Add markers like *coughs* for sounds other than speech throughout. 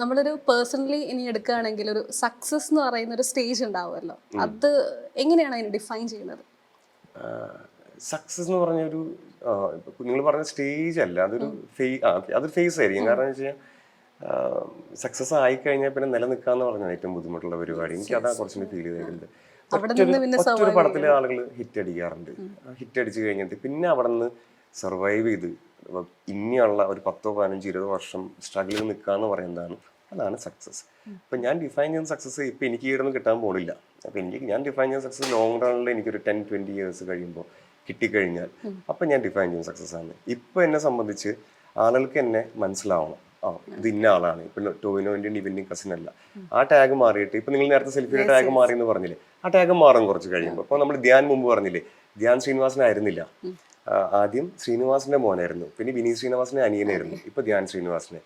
നമ്മളൊരു പേഴ്സണലി ഇനി എടുക്കുകയാണെങ്കിൽ ഒരു സക്സസ് എന്ന് പറയുന്ന ഒരു സ്റ്റേജ് ഉണ്ടാവുമല്ലോ. അത് എങ്ങനെയാണ് അതിനെ ഡിഫൈൻ ചെയ്യുന്നത്? സക്സസ് എന്ന് പറഞ്ഞ ഒരു നിങ്ങൾ പറഞ്ഞ സ്റ്റേജ് അല്ല. അതൊരു അതൊരു ഫേസ് ആയിരിക്കും. കാരണം വെച്ച് വെച്ചാൽ സക്സസ് ആയി കഴിഞ്ഞാൽ പിന്നെ നിലനിൽക്കാന്ന് പറഞ്ഞാൽ ഏറ്റവും ബുദ്ധിമുട്ടുള്ള പരിപാടി. എനിക്ക് അതാ കുറച്ചുകൂടി ഫീൽ ചെയ്തിട്ടുണ്ട് ഒറ്റൊരു പടത്തിലെ ആളുകൾ ഹിറ്റ് അടിക്കാറുണ്ട്. ഹിറ്റ് അടിച്ചു കഴിഞ്ഞിട്ട് പിന്നെ അവിടെ നിന്ന് സർവൈവ് ചെയ്ത്. ഇനിയുള്ള ഒരു പത്തോ പതിനഞ്ചോ ഇരുപത് വർഷം സ്ട്രഗിൾ നിൽക്കുക നിൽക്കാന്ന് പറയുന്നതാണ്. അതാണ് സക്സസ് അപ്പം ഞാൻ ഡിഫൈൻ ചെയ്യുന്ന സക്സസ് ഇപ്പം എനിക്ക് ഈടൊന്നും കിട്ടാൻ പോണില്ല. അപ്പം എനിക്ക് ഞാൻ ഡിഫൈൻ ചെയ്യുന്ന സക്സസ് ലോങ് റണ്ണിൽ എനിക്കൊരു ടെൻ ട്വന്റി ഇയേഴ്സ് കഴിയുമ്പോൾ കിട്ടിക്കഴിഞ്ഞാൽ അപ്പം ഞാൻ ഡിഫൈൻ ചെയ്യുന്ന സക്സസ് ആണ്. ഇപ്പം എന്നെ സംബന്ധിച്ച് ആളുകൾക്ക് എന്നെ മനസ്സിലാവണം. ആ ഇത് ഇന്ന ആളാണ്. ഇപ്പം ടോവിനോന്റെയും ഇവന്റിങ് കസിൻ അല്ല. ആ ടാഗ് മാറിയിട്ട് ഇപ്പം നിങ്ങൾ നേരത്തെ സെൽഫിയുടെ ടാഗ് മാറി എന്ന് പറഞ്ഞില്ലേ? ആ ടാഗ് മാറും കുറച്ച് കഴിയുമ്പോൾ. അപ്പോൾ നമ്മൾ ധ്യാൻ മുമ്പ് പറഞ്ഞില്ലേ? ധ്യാൻ ശ്രീനിവാസനായിരുന്നില്ല. ആദ്യം ശ്രീനിവാസിന്റെ മോനായിരുന്നു. പിന്നെ വിനീത് ശ്രീനിവാസിന്റെ അനിയനായിരുന്നു. ഇപ്പൊ ധ്യാൻ ശ്രീനിവാസിനെ.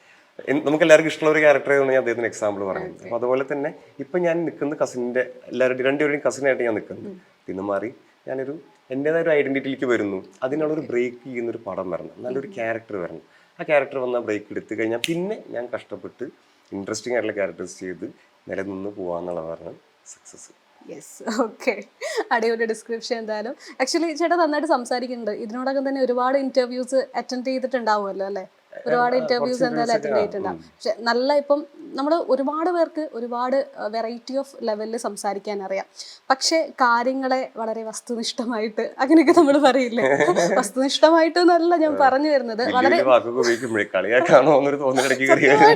നമുക്ക് എല്ലാവർക്കും ഇഷ്ടമുള്ള ഒരു ക്യാരക്ടർ എന്ന് ഞാൻ അദ്ദേഹത്തിന് എക്സാമ്പിൾ പറഞ്ഞു അപ്പൊ അതുപോലെ തന്നെ ഇപ്പൊ ഞാൻ നിൽക്കുന്ന കസിന്റെ എല്ലാവരും രണ്ടുപേരും കസിനായിട്ട് ഞാൻ നിൽക്കുന്നു. തിന്നു മാറി ഞാനൊരു എന്റെതായ ഒരു ഐഡന്റിറ്റിയിലേക്ക് വരുന്നു. അതിനുള്ളൊരു ബ്രേക്ക് ചെയ്യുന്ന ഒരു പടം വരണം. നല്ലൊരു ക്യാരക്ടർ വരണം. ആ ക്യാരക്ടർ വന്ന ബ്രേക്ക് എടുത്തു കഴിഞ്ഞാൽ പിന്നെ ഞാൻ കഷ്ടപ്പെട്ട് ഇൻട്രസ്റ്റിംഗ് ആയിട്ടുള്ള ക്യാരക്ടേഴ്സ് ചെയ്ത് നിലനിന്ന് പോകാന്നുള്ളതാണ് സക്സസ് യെസ് ഓക്കെ *laughs* അടിപൊളി ഡിസ്ക്രിപ്ഷൻ എന്തായാലും. ആക്ച്വലി ചേട്ടാ നന്നായിട്ട് സംസാരിക്കുന്നുണ്ട്. ഇതിനോടകം തന്നെ ഒരുപാട് ഇന്റർവ്യൂസ് അറ്റൻഡ് ചെയ്തിട്ടുണ്ടാവുമല്ലോ അല്ലേ? ഒരുപാട് ഇന്റർവ്യൂസ് എന്തായാലും അറ്റൻഡ് ചെയ്തിട്ടുണ്ടാവും പക്ഷെ നല്ല ഇപ്പം നമ്മൾ ഒരുപാട് പേർക്ക് ഒരുപാട് വെറൈറ്റി ഓഫ് ലെവലിൽ സംസാരിക്കാൻ അറിയാം. പക്ഷെ കാര്യങ്ങളെ വളരെ വസ്തുനിഷ്ഠമായിട്ട് അങ്ങനെയൊക്കെ നമ്മൾ പറയില്ലേ? *laughs* വസ്തുനിഷ്ഠമായിട്ട് എന്നല്ല ഞാൻ പറഞ്ഞു വരുന്നത്. കയറി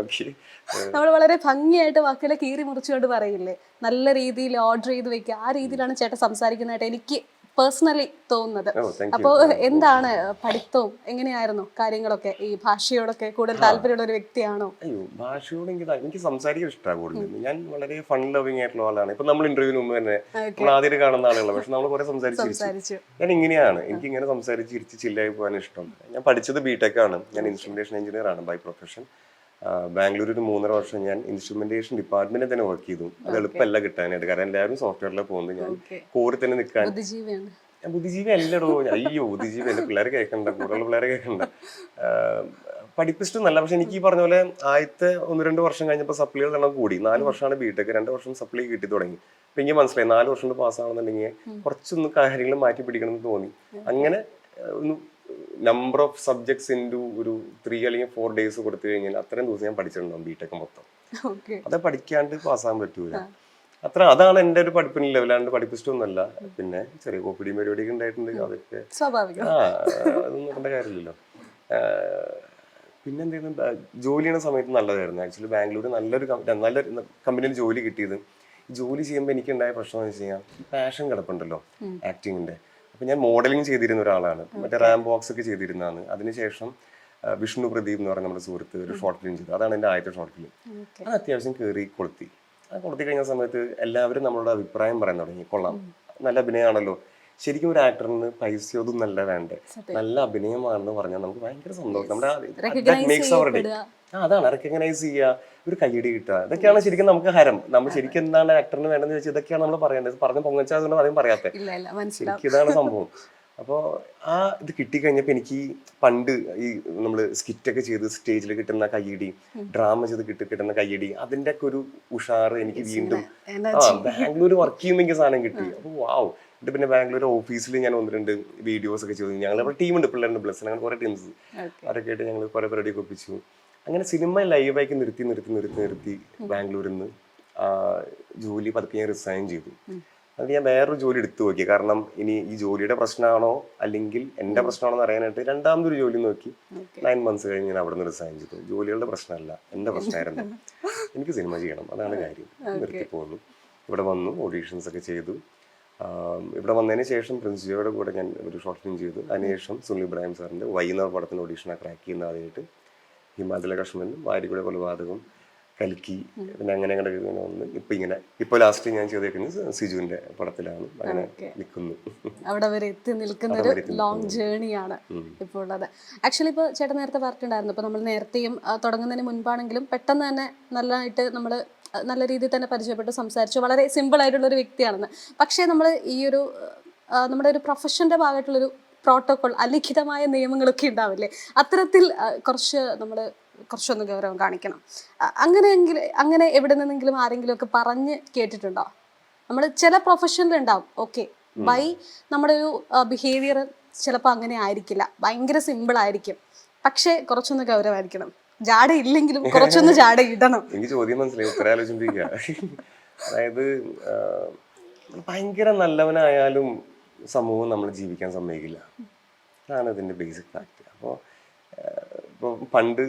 ഓക്കെ *laughs* നമ്മൾ വളരെ ഭംഗിയായിട്ട് വാക്കുകളെ കീറി മുറിച്ചുകൊണ്ട് പറയില്ലേ? നല്ല രീതിയിൽ ഓർഡർ ചെയ്ത് വെക്കുക. ആ രീതിയിലാണ് ചേട്ടൻ സംസാരിക്കുന്നതായിട്ട് എനിക്ക് പേഴ്സണലി തോന്നുന്നത്. ഓ അപ്പോൾ എന്താണ് പഠിത്തവും എങ്ങനെയായിരുന്നു കാര്യങ്ങളൊക്കെ? ഈ ഭാഷയോടൊക്കെ കൂടുതൽ താല്പര്യമുള്ള ഒരു വ്യക്തിയാണോ? അയ്യോ ഭാഷയോട് എനിക്ക് എനിക്ക് സംസാരിക്കാൻ ഇഷ്ടമാണ് കൂടുതൽ ഞാൻ വളരെ ഫൺ ലവിങ് ആയിട്ടുള്ള ആളാണ്. ഇപ്പൊ നമ്മൾ ഇന്റർവ്യൂവിന് മുമ്പ് തന്നെ നമ്മൾ ആദ്യം കാണുന്ന ആളുകളാണ് പക്ഷെ നമ്മൾ കുറെ സംസാരിച്ച് ഞാൻ ഇങ്ങനെയാണ്. എനിക്ക് ഇങ്ങനെ സംസാരിച്ച് ചില്ലായി പോകാൻ ഇഷ്ടം. ഞാൻ പഠിച്ചത് ബിടെക് ആണ്. ഞാൻ ഇൻസ്ട്രുമെന്റേഷൻ എഞ്ചിനീയർ ആണ് ബൈ പ്രൊഫഷൻ ബാംഗ്ലൂർ ഒരു മൂന്നര വർഷം ഞാൻ ഇൻസ്ട്രുമെന്റേഷൻ ഡിപ്പാർട്ട്മെന്റിൽ തന്നെ വർക്ക് ചെയ്തു. അത് എളുപ്പമല്ല കിട്ടാനായിട്ട്. കാരണം എല്ലാവരും സോഫ്റ്റ്വെയറിൽ പോകുന്നത്. ഞാൻ കോറി തന്നെ നിൽക്കാൻ. ഞാൻ ബുദ്ധിജീവി അല്ലടോ. അയ്യോ ബുദ്ധിജീവി എന്റെ പിള്ളേരെ കേൾക്കണ്ട. കൂടുതലുള്ള പിള്ളേരെ കേൾക്കണ്ട. പഠിപ്പിച്ചിട്ട് നല്ല. പക്ഷെ എനിക്ക് ഈ പറഞ്ഞ പോലെ ആദ്യത്തെ ഒന്ന് രണ്ട് വർഷം കഴിഞ്ഞപ്പോൾ സപ്ലൈകൾ തന്നെ കൂടി. നാല് വർഷമാണ് ബിടെക് രണ്ട് വർഷം സപ്ലൈ കിട്ടി തുടങ്ങി. അപ്പൊ എനിക്ക് മനസ്സിലായി നാല് വർഷം കൊണ്ട് പാസ്സാണെന്നുണ്ടെങ്കിൽ കുറച്ചൊന്ന് കാര്യങ്ങൾ മാറ്റി പിടിക്കണം എന്ന് തോന്നി അങ്ങനെ ഒന്ന് നമ്പർ ഓഫ് സബ്ജക്ട്സ് ഇന്റു ഒരു ത്രീ അല്ലെങ്കിൽ ഫോർ ഡേയ്സ് കൊടുത്തു കഴിഞ്ഞാൽ അത്രയും ദിവസം ഞാൻ പഠിച്ചിട്ടുണ്ടാവും ബിടെക് മൊത്തം. അത് പഠിക്കാണ്ട് പാസ്സാകാൻ പറ്റൂല. അത്ര അതാണ് എന്റെ ഒരു പഠിപ്പിന് ലെവലാണ്ട് പഠിപ്പിച്ചിട്ടൊന്നുമല്ല. പിന്നെ ചെറിയ കോപ്പിടിയും പരിപാടിയൊക്കെ ഉണ്ടായിട്ടുണ്ട്. അതൊക്കെ ആ അതൊന്നും നോക്കേണ്ട കാര്യമില്ലല്ലോ. പിന്നെ എന്തായിരുന്നു ജോലി ചെയ്യുന്ന സമയത്ത് നല്ലതായിരുന്നു. ആക്ച്വലി ബാംഗ്ലൂർ നല്ലൊരു നല്ല കമ്പനിയിൽ ജോലി കിട്ടിയത്. ജോലി ചെയ്യുമ്പോൾ എനിക്കുണ്ടായ പ്രശ്നം എന്ന് വെച്ച് കഴിഞ്ഞാൽ പാഷൻ കിടപ്പുണ്ടല്ലോ. ആക്ടിങ്ങിന്റെ അപ്പൊ ഞാൻ മോഡലിംഗ് ചെയ്തിരുന്ന ഒരാളാണ്. മറ്റേ റാം ബോക്സ് ഒക്കെ ചെയ്തിരുന്നതാണ്. അതിനുശേഷം ആ, വിഷ്ണു പ്രദീപ് എന്ന് പറഞ്ഞ നമ്മുടെ സുഹൃത്ത് ഒരു ഷോർട്ട് ഫിലിം ചെയ്തു. അതാണ് എന്റെ ആദ്യത്തെ ഷോർട്ട് ഫിലിം അത് അത്യാവശ്യം കയറി കൊളുത്തി. അത് കൊളുത്തി കഴിഞ്ഞ സമയത്ത് എല്ലാവരും നമ്മളോട് അഭിപ്രായം പറയാൻ തുടങ്ങി. കൊള്ളാം. നല്ല അഭിനയമാണല്ലോ. ശരിക്കും ഒരു ആക്ടറിന് പൈസയൊന്നും നല്ല വേണ്ടേ? നല്ല അഭിനയമാണെന്ന് പറഞ്ഞാൽ നമുക്ക് ഭയങ്കര സന്തോഷം. നമ്മുടെ മേക്സ് അവർ ഡേ ആ അതാണ്. റെക്കഗ്നൈസ് ചെയ്യുക. ഒരു കയ്യടി കിട്ടുക. ഇതൊക്കെയാണ് ശരിക്കും നമുക്ക് ഹരം. നമ്മൾ ശരിക്കും എന്താണ് ആക്ടറിന് വേണ്ടതെന്ന് വെച്ചാൽ ഇതൊക്കെയാണ് നമ്മൾ പറയേണ്ടത്. പറഞ്ഞു പൊങ്ങച്ചാതുകൊണ്ട് അതും പറയാത്ത. പറയാത്തത് ശരിക്കും ഇതാണ് സംഭവം. അപ്പോൾ ആ ഇത് കിട്ടിക്കഴിഞ്ഞപ്പോൾ എനിക്ക് പണ്ട് ഈ നമ്മൾ സ്കിറ്റൊക്കെ ചെയ്ത് സ്റ്റേജിൽ കിട്ടുന്ന കയ്യടി ഡ്രാമ ചെയ്ത് കിട്ടി കിട്ടുന്ന കയ്യടി അതിന്റെ ഒക്കെ ഒരു ഉഷാറ് എനിക്ക് വീണ്ടും ആ ബാംഗ്ലൂർ വർക്ക് ചെയ്യുമ്പോൾ എനിക്ക് സാധനം കിട്ടി. അപ്പോൾ വാവ് എന്നിട്ട് പിന്നെ ബാംഗ്ലൂർ ഓഫീസിൽ ഞാൻ ഒന്ന് രണ്ട് വീഡിയോസ് ഒക്കെ ചെയ്തു. ഞങ്ങൾ അവിടെ ടീമുണ്ട് പിള്ളേരുടെ ബ്ലസ് അങ്ങനെ കുറെ ടീംസ് അവരൊക്കെ അതൊക്കെ ആയിട്ട് ഞങ്ങൾ കുറെ പരിപാടിയൊക്കെ ഒപ്പിച്ചു. അങ്ങനെ സിനിമ ലൈവായിക്ക് നിർത്തി നിർത്തി നിർത്തി നിർത്തി ബാംഗ്ലൂരിൽ നിന്ന് ജോലി പതുക്കെ ഞാൻ റിസൈൻ ചെയ്തു. അത് ഞാൻ വേറൊരു ജോലി എടുത്തു നോക്കി. കാരണം ഇനി ഈ ജോലിയുടെ പ്രശ്നമാണോ? അല്ലെങ്കിൽ എന്റെ പ്രശ്നമാണോ എന്ന് അറിയാനായിട്ട് രണ്ടാമതൊരു ജോലി നോക്കി. നയൻ മന്ത്സ് കഴിഞ്ഞ് ഞാൻ അവിടെ നിന്ന് റിസൈൻ ചെയ്തു. ജോലികളുടെ പ്രശ്നമല്ല. എന്റെ *laughs* പ്രശ്നമായിരുന്നു. എനിക്ക് സിനിമ ചെയ്യണം. അതാണ് കാര്യം. നിർത്തി പോകുന്നു ഇവിടെ വന്നു ഓഡീഷൻസ് ഒക്കെ ചെയ്തു. ഇവിടെ വന്നതിന് ശേഷം പ്രിൻസ് ജിയോയുടെ കൂടെ ഞാൻ ഒരു ഷോർട്ട് ഫിലിം ചെയ്തു. അതിനുശേഷം സുനിൽ ഇബ്രാഹിം സാറിന്റെ വൈകുന്നേർ പടത്തിന് ഓഡീഷനാണ് ക്രാക്ക് ചെയ്യുന്ന ആദ്യമായിട്ട്. ഹിമാചല കശ്മീരിലും വാരിക്കുടെ കൊലപാതകവും കൽക്കി പിന്നെ അങ്ങനെ അങ്ങനെ ഇങ്ങനെ വന്ന് ഇപ്പൊ ഇങ്ങനെ ഇപ്പൊ ലാസ്റ്റ് ഞാൻ ചെയ്തേക്കുന്നത് സിജുവിന്റെ പടത്തിലാണ്. അങ്ങനെ നിൽക്കുന്നു. അവിടെ വരെ എത്തി നിൽക്കുന്ന ഒരു ലോങ് ജേണിയാണ് ഇപ്പോൾ ഉള്ളത്. ആക്ച്വലി ഇപ്പോൾ ചേട്ടൻ നേരത്തെ പറഞ്ഞിട്ടുണ്ടായിരുന്നു ഇപ്പോൾ നമ്മൾ നേരത്തെയും തുടങ്ങുന്നതിന് മുൻപാണെങ്കിലും പെട്ടെന്ന് തന്നെ നല്ലതായിട്ട് നമ്മൾ നല്ല രീതിയിൽ തന്നെ പരിചയപ്പെട്ട് സംസാരിച്ചു. വളരെ സിമ്പിൾ ആയിട്ടുള്ള ഒരു വ്യക്തിയാണെന്ന്. പക്ഷേ നമ്മൾ ഈ ഒരു നമ്മുടെ ഒരു പ്രൊഫഷന്റെ ഭാഗമായിട്ടുള്ളൊരു പ്രോട്ടോകോൾ അലിഖിതമായ നിയമങ്ങളൊക്കെ ഉണ്ടാവില്ലേ? അത്തരത്തിൽ കുറച്ച് നമ്മൾ കുറച്ചൊന്ന് ഗൗരവം കാണിക്കണം. അങ്ങനെയെങ്കിലും അങ്ങനെയെങ്കിൽ അങ്ങനെ എവിടെ നിന്നെങ്കിലും ആരെങ്കിലും ഒക്കെ പറഞ്ഞ് കേട്ടിട്ടുണ്ടോ? നമ്മൾ ചില പ്രൊഫഷനിൽ ഉണ്ടാവും. ഓക്കെ ബൈ നമ്മുടെ ഒരു ബിഹേവിയർ ചിലപ്പോൾ അങ്ങനെ ആയിരിക്കില്ല. ഭയങ്കര സിമ്പിൾ ആയിരിക്കും. പക്ഷേ കുറച്ചൊന്ന് ഗൗരവമായിരിക്കണം. ജാട ഇല്ലെങ്കിലും *laughs* കുറച്ചൊന്ന് ജാട ഇടണം എനിക്ക് ചോദ്യം മനസ്സിലായി ഉത്തരം ആലോചിച്ചിരിക്കുക അതായത് ഭയങ്കര നല്ലവനായാലും സമൂഹം നമ്മൾ ജീവിക്കാൻ സമ്മതിക്കില്ല. അതാണ് ഇതിന്റെ ബേസിക് ഫാക്ട് അപ്പോൾ ഇപ്പോൾ പണ്ട്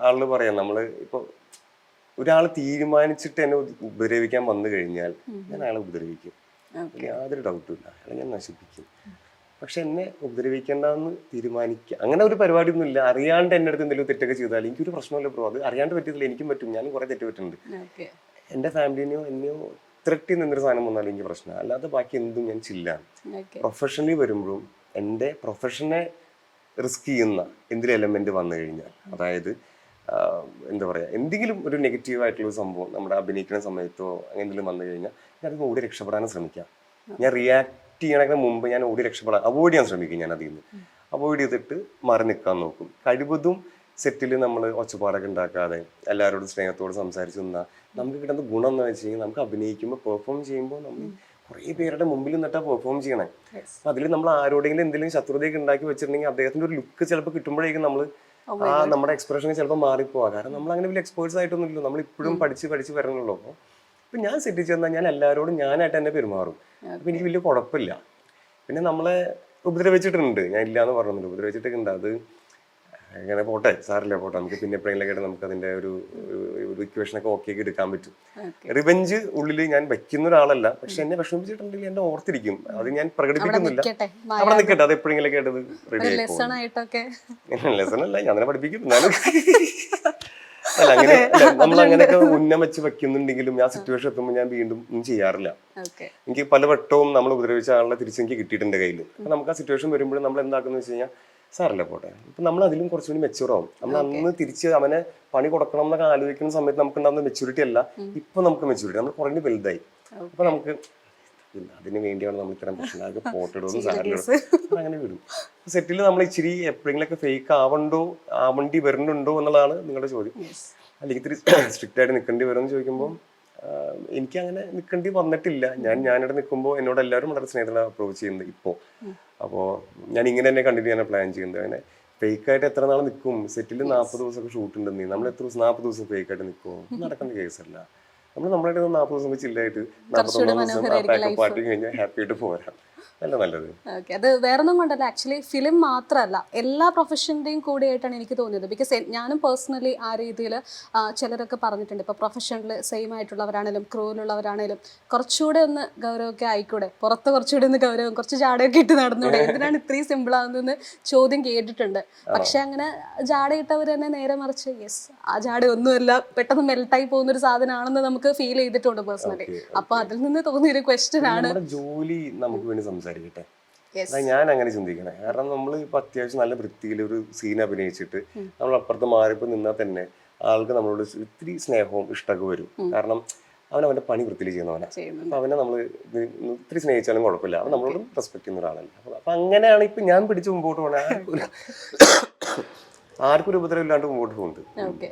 ആളുകൾ പറയാം നമ്മൾ ഇപ്പോൾ ഒരാൾ തീരുമാനിച്ചിട്ട് എന്നെ ഉപ- ഉപദ്രവിക്കാൻ വന്നു കഴിഞ്ഞാൽ ഞാൻ അയാളെ ഉപദ്രവിക്കും. യാതൊരു ഡൗട്ടും ഇല്ല. അയാളെ ഞാൻ നശിപ്പിക്കും. പക്ഷെ എന്നെ ഉപദ്രവിക്കേണ്ടെന്ന് തീരുമാനിക്കുക അങ്ങനെ ഒരു പരിപാടിയൊന്നും ഇല്ല അറിയാണ്ട് എന്റെ അടുത്ത് എന്തെങ്കിലും തെറ്റൊക്കെ ചെയ്താൽ എനിക്കൊരു പ്രശ്നമല്ല ബ്രോ അത് അറിയാണ്ട് പറ്റിയതില്ല എനിക്കും പറ്റും. ഞാനും കുറേ തെറ്റ് പറ്റുന്നുണ്ട്. എന്റെ ഫാമിലിനെയോ എന്നെയോ ത്രട്ടി നിന്നൊരു സാധനം വന്നാലും എനിക്ക് പ്രശ്നം അല്ലാതെ ബാക്കി എന്തും ഞാൻ ചില്ലാണ് പ്രൊഫഷണലി വരുമ്പോഴും എന്റെ പ്രൊഫഷനെ റിസ്ക് ചെയ്യുന്ന എന്തെങ്കിലും എലമെന്റ് വന്നു കഴിഞ്ഞാൽ അതായത് എന്താ പറയുക എന്തെങ്കിലും ഒരു നെഗറ്റീവ് ആയിട്ടുള്ള സംഭവം നമ്മുടെ അഭിനയിക്കുന്ന സമയത്തോ അങ്ങനെ എന്തെങ്കിലും വന്നു കഴിഞ്ഞാൽ ഞാൻ അതിന് ഓടി രക്ഷപ്പെടാനും ശ്രമിക്കാം. ഞാൻ റിയാക്ട് ചെയ്യണതിന് മുമ്പ് ഞാൻ ഓടി രക്ഷപ്പെടാൻ അവോയ്ഡ് ചെയ്യാൻ ശ്രമിക്കും ഞാൻ അതിൽ നിന്ന് അവോയ്ഡ് ചെയ്തിട്ട് മാറി നിൽക്കാൻ നോക്കും. കഴിവതും സെറ്റിൽ നമ്മൾ ഒച്ചപ്പാടൊക്കെ ഉണ്ടാക്കാതെ എല്ലാവരോടും സ്നേഹത്തോട് സംസാരിച്ച് നിന്നാൽ നമുക്ക് കിട്ടുന്ന ഗുണം എന്ന് വെച്ച് കഴിഞ്ഞാൽ നമുക്ക് അഭിനയിക്കുമ്പോൾ പെർഫോം ചെയ്യുമ്പോൾ നമ്മൾ കുറേ പേരുടെ മുമ്പിൽ നിന്നിട്ടാണ് പെർഫോം ചെയ്യണേ. അപ്പൊ അതിൽ നമ്മൾ ആരോടെങ്കിലും എന്തെങ്കിലും ശത്രുതയൊക്കെ ഉണ്ടാക്കി വെച്ചിട്ടുണ്ടെങ്കിൽ അദ്ദേഹത്തിന്റെ ഒരു ലുക്ക് ചിലപ്പോൾ കിട്ടുമ്പോഴേക്കും നമ്മൾ ആ നമ്മുടെ എക്സ്പ്രഷൻ ചിലപ്പോൾ മാറിപ്പോവാ. കാരണം നമ്മൾ അങ്ങനെ വലിയ എക്സ്പേർട്സ് ആയിട്ടൊന്നും ഇല്ലല്ലോ നമ്മൾ ഇപ്പോഴും പഠിച്ച് പഠിച്ച് വരണല്ലോ. അപ്പോൾ ഇപ്പൊ ഞാൻ സെറ്റ് ചെന്നാൽ ഞാൻ എല്ലാവരോടും ഞാനായിട്ട് തന്നെ പെരുമാറും. അപ്പം എനിക്ക് വലിയ കുഴപ്പമില്ല. പിന്നെ നമ്മളെ ഉപദ്രവിച്ചിട്ടുണ്ട്. ഞാൻ ഇല്ലാന്ന് പറഞ്ഞില്ല ഉപദ്രവിച്ചിട്ടൊക്കെ ഉണ്ട്. അത് അങ്ങനെ പോട്ടെ സാറില്ല പോട്ടെ. നമുക്ക് പിന്നെ എപ്പോഴെങ്കിലും നമുക്ക് അതിന്റെ ഒരു ഒരു- ഇക്വേഷനൊക്കെ ഓക്കെ ആക്കി എടുക്കാൻ പറ്റും. റിവെഞ്ച് ഉള്ളിൽ ഞാൻ വെക്കുന്ന ഒരാളല്ല. പക്ഷെ എന്നെ വിഷമിപ്പിച്ചിട്ടുണ്ടെങ്കിൽ എന്നെ ഓർത്തിരിക്കും. അത് ഞാൻ പ്രകടിപ്പിക്കുന്നില്ല. അവിടെ നിൽക്കട്ടെ അത് എപ്പോഴെങ്കിലും കേട്ടത് റെഡി ആയി ലെസൺ അല്ല ഞാൻ തന്നെ പഠിപ്പിക്കും. എന്നാലും *laughs* അല്ല അങ്ങനെ നമ്മൾ അങ്ങനെയൊക്കെ ഉന്നം വെച്ച് വെക്കുന്നുണ്ടെങ്കിലും ആ സിറ്റുവേഷൻ എത്തുമ്പോൾ ഞാൻ വീണ്ടും ഒന്നും ചെയ്യാറില്ല. എനിക്ക് പല വട്ടവും നമ്മൾ ഉപദ്രവിച്ച ആളെ തിരിച്ച് എനിക്ക് കിട്ടിയിട്ടുണ്ട് കയ്യിൽ അപ്പൊ നമുക്ക് ആ സിറ്റുവേഷൻ വരുമ്പോഴും നമ്മൾ എന്താക്കുന്നു വെച്ച് കഴിഞ്ഞാൽ സാറല്ലേ പോട്ടെ? ഇപ്പൊ നമ്മൾ അതിലും കുറച്ചുകൂടി മെച്ചൂർ ആവും. നമ്മൾ അന്ന് തിരിച്ച് അവനെ പണി കൊടുക്കണം എന്നൊക്കെ ആലോചിക്കുന്ന സമയത്ത് നമുക്ക് ഉണ്ടാകുന്ന മെച്ചൂരിറ്റി അല്ല ഇപ്പൊ നമുക്ക് മെച്ചൂരിറ്റി നമ്മൾ കുറേ വലുതായി. അപ്പൊ നമുക്ക് അതിന് വേണ്ടിയാണ് നമ്മൾ ഇത്തരം പ്രശ്നങ്ങൾക്ക് പോട്ടിടുന്നത് *laughs* സാധനം *laughs* അങ്ങനെ വിടും. സെറ്റിൽ നമ്മൾ ഇച്ചിരി എപ്പോഴെങ്കിലൊക്കെ ഫേക്ക് ആവണ്ടോ ആവണ്ടി വരുന്നുണ്ടോ എന്നുള്ളതാണ് നിങ്ങളുടെ ചോദ്യം. അല്ലെങ്കിൽ ഇത്തിരി *coughs* സ്ട്രിക്റ്റ് ആയിട്ട് നിൽക്കേണ്ടി വരുമെന്ന് ചോദിക്കുമ്പോൾ എനിക്ക് അങ്ങനെ നിൽക്കേണ്ടി വന്നിട്ടില്ല. ഞാൻ ഞാനിവിടെ നിൽക്കുമ്പോൾ എന്നോട് എല്ലാവരും വളരെ സ്നേഹത്തിലാണ് അപ്രോച്ച് ചെയ്യുന്നത് ഇപ്പോൾ. അപ്പോൾ ഞാൻ ഇങ്ങനെ തന്നെ കണ്ടിന്യൂ ചെയ്യാൻ പ്ലാൻ ചെയ്യുന്നത്. അങ്ങനെ ഫേക്ക് ആയിട്ട് എത്ര നാൾ നിൽക്കും? സെറ്റിൽ നാൽപ്പത് ദിവസമൊക്കെ ഷൂട്ട് ഉണ്ടെന്ന്. നമ്മൾ എത്ര ദിവസം നാൽപ്പത് ദിവസം ഫേക്ക് ആയിട്ട് നിൽക്കുമോ നടക്കേണ്ട കേസല്ല നമ്മൾ നമ്മളായിട്ട് നാൽപ്പത് ദിവസം ചില്ലായിട്ട് നാൽപ്പത്തൊന്നാം ദിവസം പാട്ട് പാർട്ടി കഴിഞ്ഞാൽ ഹാപ്പി ആയിട്ട് പോരാം. അല്ല നല്ലത്. ഓക്കെ അത് വേറൊന്നും കൊണ്ടല്ല. ആക്ച്വലി ഫിലിം മാത്രമല്ല എല്ലാ പ്രൊഫഷന്റെയും കൂടിയായിട്ടാണ് എനിക്ക് തോന്നിയത്. ബിക്കോസ് ഞാനും പേഴ്സണലി ആ രീതിയിൽ ചിലരൊക്കെ പറഞ്ഞിട്ടുണ്ട്. ഇപ്പോൾ പ്രൊഫഷനിൽ സെയിം ആയിട്ടുള്ളവരാണേലും ക്രൂവിലുള്ളവരാണേലും കുറച്ചുകൂടെ ഒന്ന് ഗൗരവമൊക്കെ ആയിക്കൂടെ? പുറത്ത് കുറച്ചുകൂടെ ഒന്ന് ഗൗരവം കുറച്ച് ജാടയൊക്കെ ഇട്ട് നടന്നൂടെ? എന്തിനാണ് ഇത്രയും സിമ്പിൾ ആവുന്നതെന്ന് ചോദ്യം കേട്ടിട്ടുണ്ട്. പക്ഷെ അങ്ങനെ ജാടയിട്ടവർ തന്നെ നേരെ മറിച്ച് യെസ് ആ ജാട ഒന്നുമല്ല പെട്ടെന്ന് മെൽട്ടായി പോകുന്ന ഒരു സാധനമാണെന്ന് നമുക്ക് ഫീൽ ചെയ്തിട്ടുണ്ട് പേഴ്സണലി അപ്പോൾ അതിൽ നിന്ന് തോന്നിയൊരു ക്വസ്റ്റ്യൻ ആണ്. ജോലി നമുക്ക് വേണ്ടി സംസാരിക്കട്ടെ ഞാൻ അങ്ങനെ ചിന്തിക്കണേ. കാരണം നമ്മൾ ഇപ്പൊ അത്യാവശ്യം നല്ല വൃത്തിയിൽ ഒരു സീൻ അഭിനയിച്ചിട്ട് നമ്മൾ അപ്പുറത്ത് മാറിപ്പോ നിന്നാൽ തന്നെ ആൾക്ക് നമ്മളോട് ഒത്തിരി സ്നേഹവും ഇഷ്ടമൊക്കെ വരും. കാരണം അവൻ അവന്റെ പണി വൃത്തിയിൽ ചെയ്യുന്നവനാ. അപ്പൊ അവനെ നമ്മൾ ഒത്തിരി സ്നേഹിച്ചാലും കുഴപ്പമില്ല. അവൻ നമ്മളോട് റെസ്പെക്ട് ചെയ്യുന്ന ഒരാളല്ല. അപ്പൊ അങ്ങനെയാണ് ഇപ്പൊ ഞാൻ പിടിച്ച് മുമ്പോട്ട് പോണേ. ആർക്കും ഒരു- *coughs* ആർക്കും ഒരു ഉപദ്രവം ഇല്ലാണ്ട് മുമ്പോട്ട് പോകുന്നുണ്ട് കോൾഡ്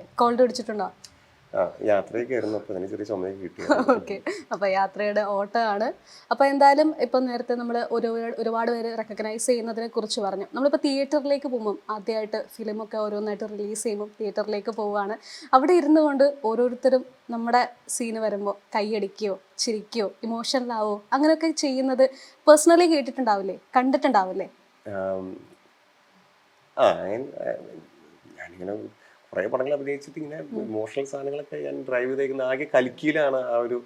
യാത്രയൊക്കെ ആയിരുന്നു. അപ്പൊ അതിന് ചെറിയ ചുമയൊക്കെ കിട്ടി. *laughs* ഓക്കെ. അപ്പോൾ യാത്രയുടെ ഓട്ടമാണ്. അപ്പോൾ എന്തായാലും ഇപ്പൊ നേരത്തെ നമ്മൾ ഒരു ഒരുപാട് പേര് റെക്കഗ്നൈസ് ചെയ്യുന്നതിനെ കുറിച്ച് പറഞ്ഞു. നമ്മളിപ്പോൾ തിയേറ്ററിലേക്ക് പോകുമ്പോൾ ആദ്യമായിട്ട് ഫിലിമൊക്കെ ഓരോന്നായിട്ട് റിലീസ് ചെയ്യുമ്പോൾ തിയേറ്ററിലേക്ക് പോവുകയാണ്. അവിടെ ഇരുന്നു കൊണ്ട് ഓരോരുത്തരും നമ്മുടെ സീന് വരുമ്പോൾ കൈയടിക്കുകയോ ചിരിക്കുകയോ ഇമോഷണലാവോ അങ്ങനെയൊക്കെ ചെയ്യുന്നത് പേഴ്സണലി കേട്ടിട്ടുണ്ടാവില്ലേ? കണ്ടിട്ടുണ്ടാവില്ലേ? ആ ഞാനിങ്ങനെ കുറേ പടങ്ങൾ അഭിനയിച്ചിട്ട് ഇങ്ങനെ ഇമോഷണൽ സാധനങ്ങളൊക്കെ ഞാൻ ഡ്രൈവ് ചെയ്തേക്കുന്ന ആകെ കലിക്കിയിലാണ് ആ ഒരു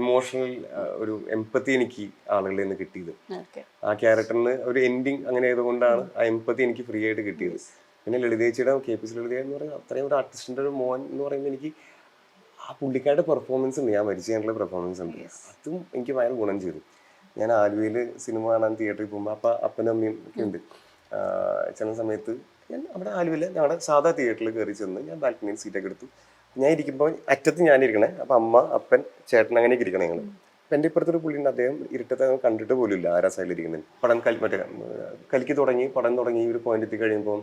ഇമോഷണൽ ഒരു എംപത്തി എനിക്ക് ആളുകളിൽ നിന്ന് കിട്ടിയത്. ആ ക്യാരക്ടറിന് ഒരു എൻഡിങ് അങ്ങനെ ആയതുകൊണ്ടാണ് ആ എംപത്തി എനിക്ക് ഫ്രീ ആയിട്ട് കിട്ടിയത്. പിന്നെ ലളിതേച്ചിയുടെ കെ പി സി ലളിത എന്ന് പറയുന്നത് അത്രയും ഒരു ആർട്ടിസ്റ്റിന്റെ ഒരു മോൻ എന്ന് പറയുമ്പോൾ എനിക്ക് ആ പുള്ളിക്കാരുടെ പെർഫോമൻസ് ഉണ്ട്. ഞാൻ മരിച്ചു കഴിഞ്ഞിട്ടുള്ള പെർഫോമൻസ് ഉണ്ട്. അതും എനിക്ക് ഭയങ്കര ഗുണം ചെയ്തു. ഞാൻ ആലുവയിൽ സിനിമ കാണാൻ തിയേറ്ററിൽ പോകുമ്പോൾ അപ്പം അപ്പനും അമ്മയും ഒക്കെ ഉണ്ട്. ചില സമയത്ത് ഞാൻ അവിടെ ആലുവയിൽ ഞങ്ങളുടെ സാധാ തിയേറ്ററിൽ കയറി ചെന്ന് ഞാൻ ബാൽക്കണിയിൽ സീറ്റൊക്കെ എടുത്തു. ഞാൻ ഇരിക്കുമ്പോൾ അറ്റത്ത് ഞാനിരിക്കണേ അപ്പം അമ്മ അപ്പൻ ചേട്ടൻ അങ്ങനെയൊക്കെ ഇരിക്കണം ഞങ്ങൾ അപ്പം എന്റെ ഇപ്പുറത്തൊരു പുള്ളിയുണ്ട് അദ്ദേഹം ഇരുട്ടത്തെ കണ്ടിട്ട് പോലും ഇല്ല ആരാ സൈഡിൽ ഇരിക്കുന്നത് പടം കൽ മറ്റേ കളിക്ക് കലിക്ക് തുടങ്ങി പടം തുടങ്ങി ഒരു പോയിന്റ് എത്തി കഴിയുമ്പോൾ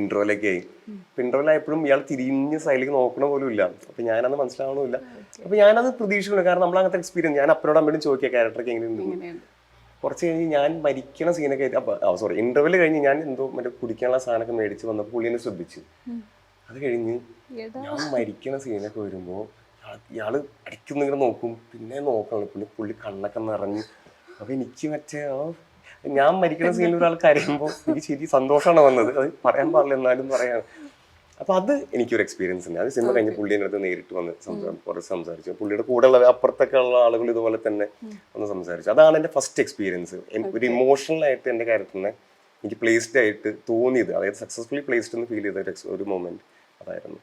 ഇൻട്രോയിലൊക്കെ ആയി. അപ്പം ഇൻട്രോയിലായപ്പോഴും ഇയാൾ തിരിഞ്ഞ് സൈഡിലേക്ക് നോക്കണ പോലും ഇല്ല അപ്പം ഞാനത് മനസ്സിലാവണമില്ല. അപ്പം ഞാനത് പ്രതീക്ഷിക്കുന്നു കാരണം നമ്മൾ അങ്ങനത്തെ എക്സ്പീരിയൻസ് ഞാൻ അപ്പനോട് അമ്മയോടും ചോദിക്കുക ക്യാരക്ടറൊക്കെ എങ്ങനെയുണ്ട്? കുറച്ച് കഴിഞ്ഞ് ഞാൻ മരിക്കണ സീനൊക്കെ അപ്പൊ സോറി ഇന്റർവെൽ കഴിഞ്ഞ് ഞാൻ എന്തോ മറ്റേ കുടിക്കാനുള്ള സാധനമൊക്കെ മേടിച്ച് വന്നപ്പോൾ പുള്ളിനെ ശ്രദ്ധിച്ചു. അത് കഴിഞ്ഞ് ഞാൻ മരിക്കണ സീനൊക്കെ വരുമ്പോ ഇയാൾ അടിക്കുന്നിങ്ങനെ നോക്കും. പിന്നെ നോക്കണം പിന്നെ പുള്ളി കണ്ണൊക്കെ നിറഞ്ഞു. അപ്പൊ എനിക്ക് മറ്റേ ആ ഞാൻ മരിക്കുന്ന സീനിൽ ഒരാൾ കരയുമ്പോ എനിക്ക് ശരി സന്തോഷമാണ് വന്നത്. അത് പറയാൻ പാടില്ല എന്നാലും പറയാണ് അപ്പൊ അത് എനിക്കൊരു എക്സ്പീരിയൻസ് ഉണ്ട്. അത് സിനിമ കഴിഞ്ഞ് പുള്ളിന്റെ അടുത്ത് നേരിട്ട് വന്ന് കുറച്ച് സംസാരിച്ചു. പുള്ളിയുടെ കൂടെ ഉള്ള അപ്പുറത്തൊക്കെ ഉള്ള ആളുകൾ ഇതുപോലെ തന്നെ ഒന്ന് സംസാരിച്ചു. അതാണ് എന്റെ ഫസ്റ്റ് എക്സ്പീരിയൻസ് ഒരു ഇമോഷണൽ ആയിട്ട് എന്റെ നിന്ന് എനിക്ക് പ്ലേസ്ഡ് ആയിട്ട് തോന്നിയത് അതായത് സക്സസ്ഫുള്ളി പ്ലേസ്ഡ് എന്ന് ഫീൽ ചെയ്ത ഒരു മൊമെന്റ് അതായിരുന്നു.